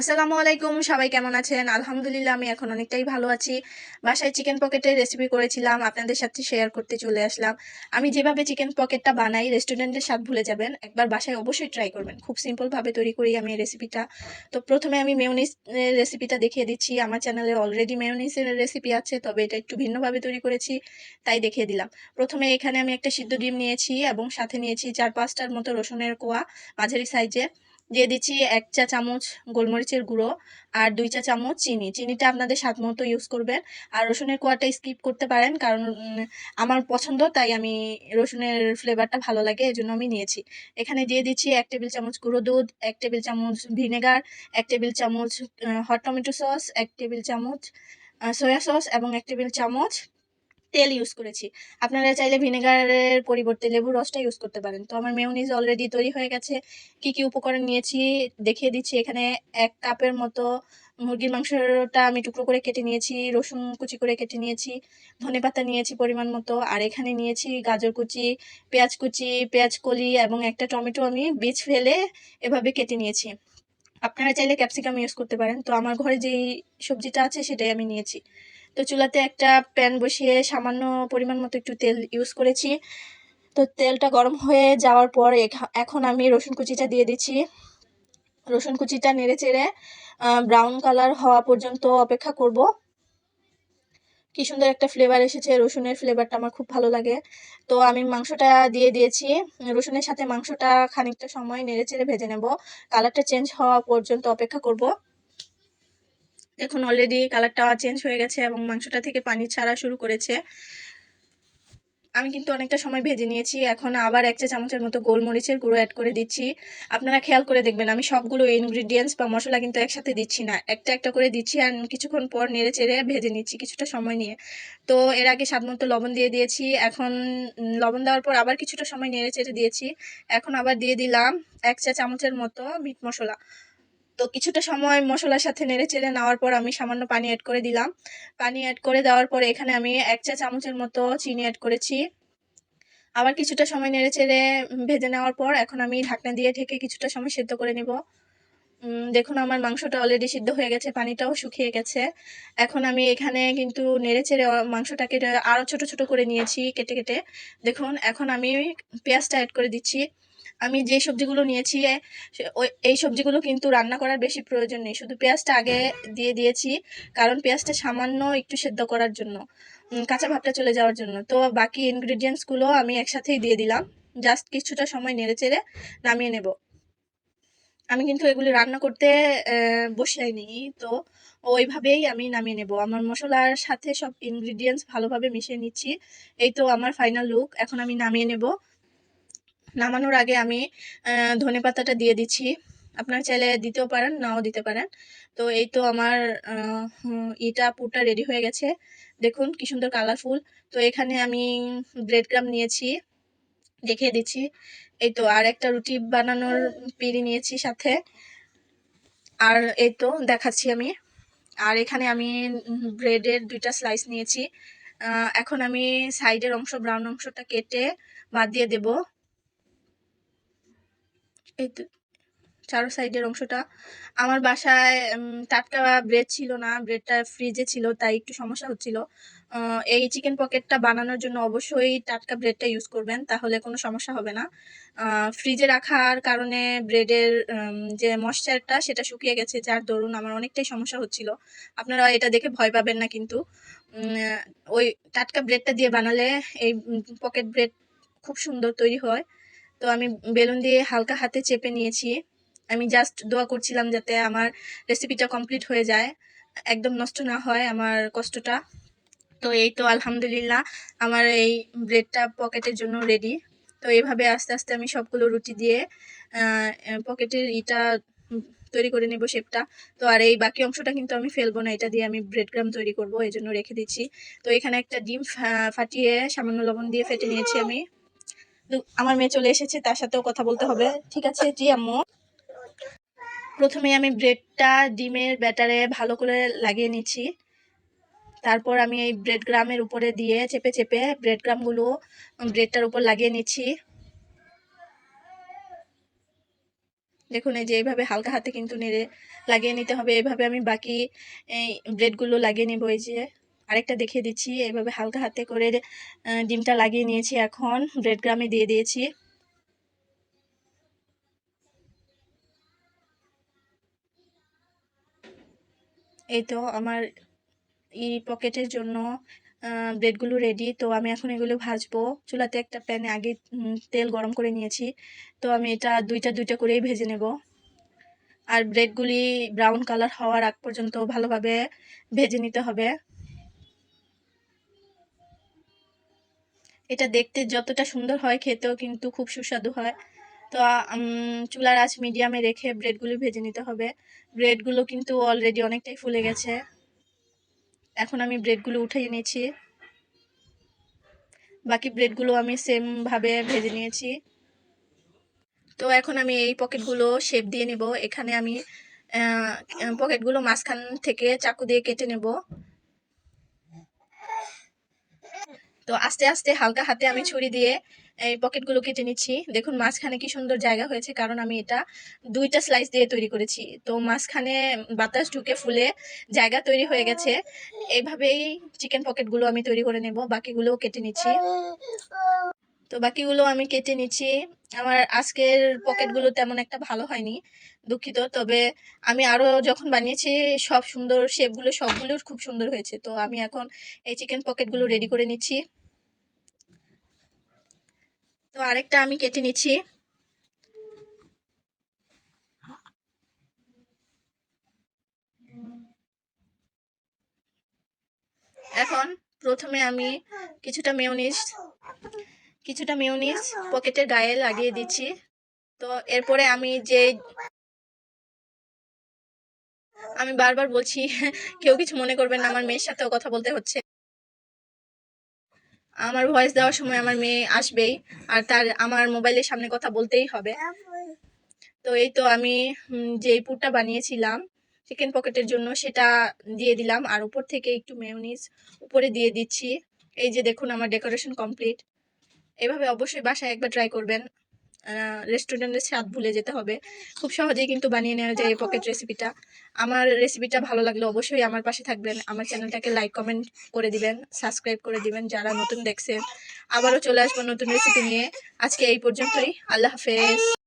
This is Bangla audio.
আসসালামু আলাইকুম, সবাই কেমন আছেন? আলহামদুলিল্লাহ, আমি এখন অনেকটাই ভালো আছি। বাসায় চিকেন পকেটের রেসিপি করেছিলাম, আপনাদের সাথে শেয়ার করতে চলে আসলাম। আমি যেভাবে চিকেন পকেটটা বানাই রেস্টুরেন্টের স্বাদ ভুলে যাবেন। একবার বাসায় অবশ্যই ট্রাই করবেন। খুব সিম্পলভাবে তৈরি করি আমি এই রেসিপিটা তো প্রথমে আমি মেয়নিস রেসিপিটা দেখিয়ে দিচ্ছি। আমার চ্যানেলে অলরেডি মেয়নিসের রেসিপি আছে, তবে এটা একটু ভিন্নভাবে তৈরি করেছি, তাই দেখিয়ে দিলাম। প্রথমে এখানে আমি একটা সিদ্ধ ডিম নিয়েছি এবং সাথে নিয়েছি চার পাঁচটার মতো রসুনের কোয়া মাঝারি সাইজে দিয়ে দিচ্ছি এক চা চামচ গোলমরিচের গুঁড়ো আর দুই চা চামচ চিনি। চিনিটা আপনাদের স্বাদ মতো ইউজ করবেন। আর রসুনের কোয়াটা স্কিপ করতে পারেন কারণ আমার পছন্দ, তাই আমি রসুনের ফ্লেভারটা ভালো লাগে এই জন্য আমি নিয়েছি। এখানে দিয়ে দিচ্ছি এক টেবিল চামচ গুঁড়ো দুধ, এক টেবিল চামচ ভিনেগার, এক টেবিল চামচ হট টমেটো সস এক টেবিল চামচ সয়া সস এবং এক টেবিল চামচ তেল ইউজ করেছি। আপনারা চাইলে ভিনেগারের পরিবর্তে লেবুর রসটা ইউজ করতে পারেন। তো আমার মেয়নিজ অলরেডি তৈরি হয়ে গেছে। কি কি উপকরণ নিয়েছি দেখিয়ে দিচ্ছি। এখানে এক কাপের মতো মুরগির মাংসটা আমি টুকরো করে কেটে নিয়েছি, রসুন কুচি করে কেটে নিয়েছি, ধনে পাতা নিয়েছি পরিমাণ মতো, আর এখানে নিয়েছি গাজর কুচি, পেঁয়াজ কুচি, পেঁয়াজ কলি এবং একটা টমেটো আমি বীজ ফেলে এভাবে কেটে নিয়েছি। আপনারা চাইলে ক্যাপসিকাম ইউজ করতে পারেন। তো আমার ঘরে যেই সবজিটা আছে সেটাই আমি নিয়েছি। তো চুলাতে একটা প্যান বসিয়ে সামান্য পরিমাণ মতো একটু তেল ইউজ করেছি। তো তেলটা গরম হয়ে যাওয়ার পর এখা- এখন আমি রসুন কুচিটা দিয়ে দিচ্ছি। রসুন কুচিটা নেড়ে চেড়ে ব্রাউন কালার হওয়া পর্যন্ত অপেক্ষা করব। কি সুন্দর একটা ফ্লেভার এসেছে, রসুনের ফ্লেভারটা আমার খুব ভালো লাগে। তো আমি মাংসটা দিয়ে দিয়েছি। রসুনের সাথে মাংসটা খানিকটা সময় নেড়ে চেড়ে ভেজে নেব। কালারটা চেঞ্জ হওয়া পর্যন্ত অপেক্ষা করব। দেখুন অলরেডি কালারটা চেঞ্জ হয়ে গেছে এবং মাংসটা থেকে পানি ছাড়া শুরু করেছে। আমি কিন্তু অনেকটা সময় ভেজে নিয়েছি, এখন আবার এক চা চামচের মতো গোলমরিচের গুঁড়ো অ্যাড করে দিচ্ছি। আপনারা খেয়াল করে দেখবেন, আমি সবগুলো ইনগ্রিডিয়েন্টস বা মশলা কিন্তু একসাথে দিচ্ছি না। একটা একটা করে দিচ্ছি আর কিছুক্ষণ পর নেড়ে চেড়ে ভেজে নিচ্ছি কিছুটা সময় নিয়ে। তো এর আগে স্বাদ মতো লবণ দিয়ে দিয়েছি, এখন লবণ দেওয়ার পর আবার কিছুটা সময় নেড়ে চেড়ে দিয়েছি। এখন আবার দিয়ে দিলাম এক চা চামচের মতো মিট মশলা। তো কিছুটা সময় মশলার সাথে নেড়ে চেড়ে নেওয়ার পর আমি সামান্য পানি অ্যাড করে দিলাম। পানি অ্যাড করে দেওয়ার পর এখানে আমি এক চা চামচের মতো চিনি অ্যাড করেছি। আবার কিছুটা সময় নেড়ে চেড়ে ভেজে নেওয়ার পর এখন আমি ঢাকনা দিয়ে ঢেকে কিছুটা সময় সেদ্ধ করে নেব। দেখুন আমার মাংসটা অলরেডি সিদ্ধ হয়ে গেছে, পানিটাও শুকিয়ে গেছে। এখন আমি এখানে কিন্তু নেড়ে চেড়ে মাংসটাকে আরও ছোট ছোট করে নিয়েছি কেটে কেটে। দেখুন, এখন আমি পেঁয়াজটা অ্যাড করে দিচ্ছি। আমি যে সবজিগুলো নিয়েছি ওই, এই সবজিগুলো কিন্তু রান্না করার বেশি প্রয়োজন নেই। শুধু পেঁয়াজটা আগে দিয়ে দিয়েছি, কারণ পেঁয়াজটা সামান্য একটু সেদ্ধ করার জন্য কাঁচা ভাবটা চলে যাওয়ার জন্য। তো বাকি ইনগ্রিডিয়েন্টসগুলো আমি একসাথেই দিয়ে দিলাম। জাস্ট কিছুটা সময় নেড়ে চেড়ে নামিয়ে নেব। আমি কিন্তু এগুলি রান্না করতে বসাইনি তো ওইভাবেই আমি নামিয়ে নেব। আমার মশলার সাথে সব ইনগ্রিডিয়েন্টস ভালোভাবে মিশিয়ে নিচ্ছি। এই তো আমার ফাইনাল লুক এখন আমি নামিয়ে নেব। নামানোর আগে আমি ধনে পাতাটা দিয়ে দিচ্ছি। আপনারা চাইলে দিতেও পারেন, নাও দিতে পারেন। তো এই তো আমার ইটা, পুরটা রেডি হয়ে গেছে। দেখুন কি সুন্দর কালারফুল তো এখানে আমি ব্রেড ক্রাম নিয়েছি, দেখিয়ে দিচ্ছি। এই তো আর একটা রুটি বানানোর পিড়ি নিয়েছি সাথে। আর এই তো দেখাচ্ছি আমি। আর এখানে আমি ব্রেডের দুইটা স্লাইস নিয়েছি। এখন আমি সাইডের অংশ ব্রাউন অংশটা কেটে বাদ দিয়ে দেব। এই তো, চারো সাইডের অংশটা। আমার বাসায় টাটকা ব্রেড ছিল না ব্রেডটা ফ্রিজে ছিল, তাই একটু সমস্যা হচ্ছিল। এই চিকেন পকেটটা বানানোর জন্য অবশ্যই টাটকা ব্রেডটা ইউজ করবেন, তাহলে কোনো সমস্যা হবে না। ফ্রিজে রাখার কারণে ব্রেডের যে ময়শ্চারটা সেটা শুকিয়ে গেছে, যার দরুন আমার অনেকটাই সমস্যা হচ্ছিল। আপনারা এটা দেখে ভয় পাবেন না কিন্তু। ওই টাটকা ব্রেডটা দিয়ে বানালে এই পকেট ব্রেড খুব সুন্দর তৈরি হয়। তো আমি বেলুন দিয়ে হালকা হাতে চেপে নিয়েছি। আমি জাস্ট দোয়া করছিলাম যাতে আমার রেসিপিটা কমপ্লিট হয়ে যায়, একদম নষ্ট না হয় আমার কষ্টটা। তো এই তো আলহামদুলিল্লাহ, আমার এই ব্রেডটা পকেটের জন্য রেডি তো এইভাবে আস্তে আস্তে আমি সবগুলো রুটি দিয়ে পকেটের ইটা তৈরি করে নেব শেপটা তো আর এই বাকি অংশটা কিন্তু আমি ফেলব না, এটা দিয়ে আমি ব্রেড গ্রাম তৈরি করব এই জন্য রেখে দিচ্ছি। তো এখানে একটা ডিম ফাটিয়ে সামান্য লবণ দিয়ে ফেটে নিয়েছি আমি। আমার মেয়ে চলে এসেছে, তার সাথেও কথা বলতে হবে। ঠিক আছে জি আম্মু প্রথমে আমি ব্রেডটা ডিমের ব্যাটারে ভালো করে লাগিয়ে নিচ্ছি। তারপর আমি এই ব্রেড গ্রামের উপরে দিয়ে চেপে চেপে ব্রেড গ্রামগুলো ব্রেডটার উপর লাগিয়ে নিচ্ছি। দেখুন, এই যে এইভাবে হালকা হাতে কিন্তু নেড়ে লাগিয়ে নিতে হবে। এভাবে আমি বাকি এই ব্রেডগুলো লাগিয়ে নেব, এই যে। আরেকটা দেখিয়ে দিচ্ছি। এইভাবে হালকা হাতে করে ডিমটা লাগিয়ে নিয়েছি এখন। ব্রেড গ্রামে দিয়ে দিয়েছি। এই তো আমার ই পকেটের জন্য ব্রেডগুলো রেডি তো আমি এখন এগুলো ভাজবো। চুলাতে একটা প্যানে আগে তেল গরম করে নিয়েছি। তো আমি এটা দুইটা দুইটা করেই ভেজে নেব। আর ব্রেডগুলি ব্রাউন কালার হওয়ার আগ পর্যন্ত ভালোভাবে ভেজে নিতে হবে। এটা দেখতে যতটা সুন্দর হয়, খেতেও কিন্তু খুব সুস্বাদু হয়। তো চুলার আঁচ মিডিয়ামে রেখে ব্রেডগুলো ভেজে নিতে হবে। ব্রেডগুলো কিন্তু অলরেডি অনেকটাই ফুলে গেছে। এখন আমি ব্রেডগুলো উঠিয়ে নিয়েছি বাকি ব্রেডগুলো আমি সেম ভাবে ভেজে নিয়েছি। তো, এখন আমি এই পকেটগুলো শেপ দিয়ে নেব। এখানে আমি পকেটগুলো মাঝখান থেকে চাকু দিয়ে কেটে নেব। তো আস্তে আস্তে হালকা হাতে আমি ছুরি দিয়ে এই পকেটগুলো কেটে নিচ্ছি। দেখুন, মাঝখানে কি সুন্দর জায়গা হয়েছে, কারণ আমি এটা দুইটা স্লাইস দিয়ে তৈরি করেছি। তো মাঝখানে বাতাস ঢুকে ফুলে জায়গা তৈরি হয়ে গেছে। এইভাবেই চিকেন পকেটগুলো আমি তৈরি করে নেব, বাকিগুলোও কেটে নিচ্ছি। তো বাকিগুলো আমি কেটে নিচ্ছি। আমার আজকের পকেটগুলো তেমন একটা ভালো হয়নি, দুঃখিত। তবে আমি আরও যখন বানিয়েছি, সব সুন্দর শেপগুলো সবগুলো খুব সুন্দর হয়েছে। তো আমি এখন এই চিকেন পকেটগুলো রেডি করে নিচ্ছি। তো আরেকটা আমি কেটে নিচ্ছি। এখন প্রথমে আমি কিছুটা মেয়োনিজ কিছুটা মেয়োনিজ পকেটের গায়ে লাগিয়ে দিচ্ছি। তো এরপরে আমি যে আমি বারবার বলছি, কেউ কিছু মনে করবেন না, আমার মেয়ের সাথেও কথা বলতে হচ্ছে। আমার ভয়েস দেওয়ার সময় আমার মেয়ে আসবেই, আর তার, আমার মোবাইলের সামনে কথা বলতেই হবে। তো এই তো আমি যে পুরটা বানিয়েছিলাম চিকেন পকেটের জন্য সেটা দিয়ে দিলাম, আর উপর থেকে একটু মেয়নিজ উপরে দিয়ে দিচ্ছি। এই যে দেখুন আমার ডেকোরেশন কমপ্লিট এভাবে অবশ্যই বাসায় একবার ট্রাই করবেন। রেস্টুরেন্টের স্বাদ ভুলে যেতে হবে। খুব সহজেই কিন্তু বানিয়ে নেওয়া যায় এই পকেট রেসিপিটা আমার রেসিপিটা ভালো লাগলে অবশ্যই আমার পাশে থাকবেন। আমার চ্যানেলটাকে লাইক কমেন্ট করে দিবেন সাবস্ক্রাইব করে দিবেন যারা নতুন দেখছেন। আবারও চলে আসব নতুন রেসিপি নিয়ে। আজকে এই পর্যন্তই। আল্লাহ হাফেজ।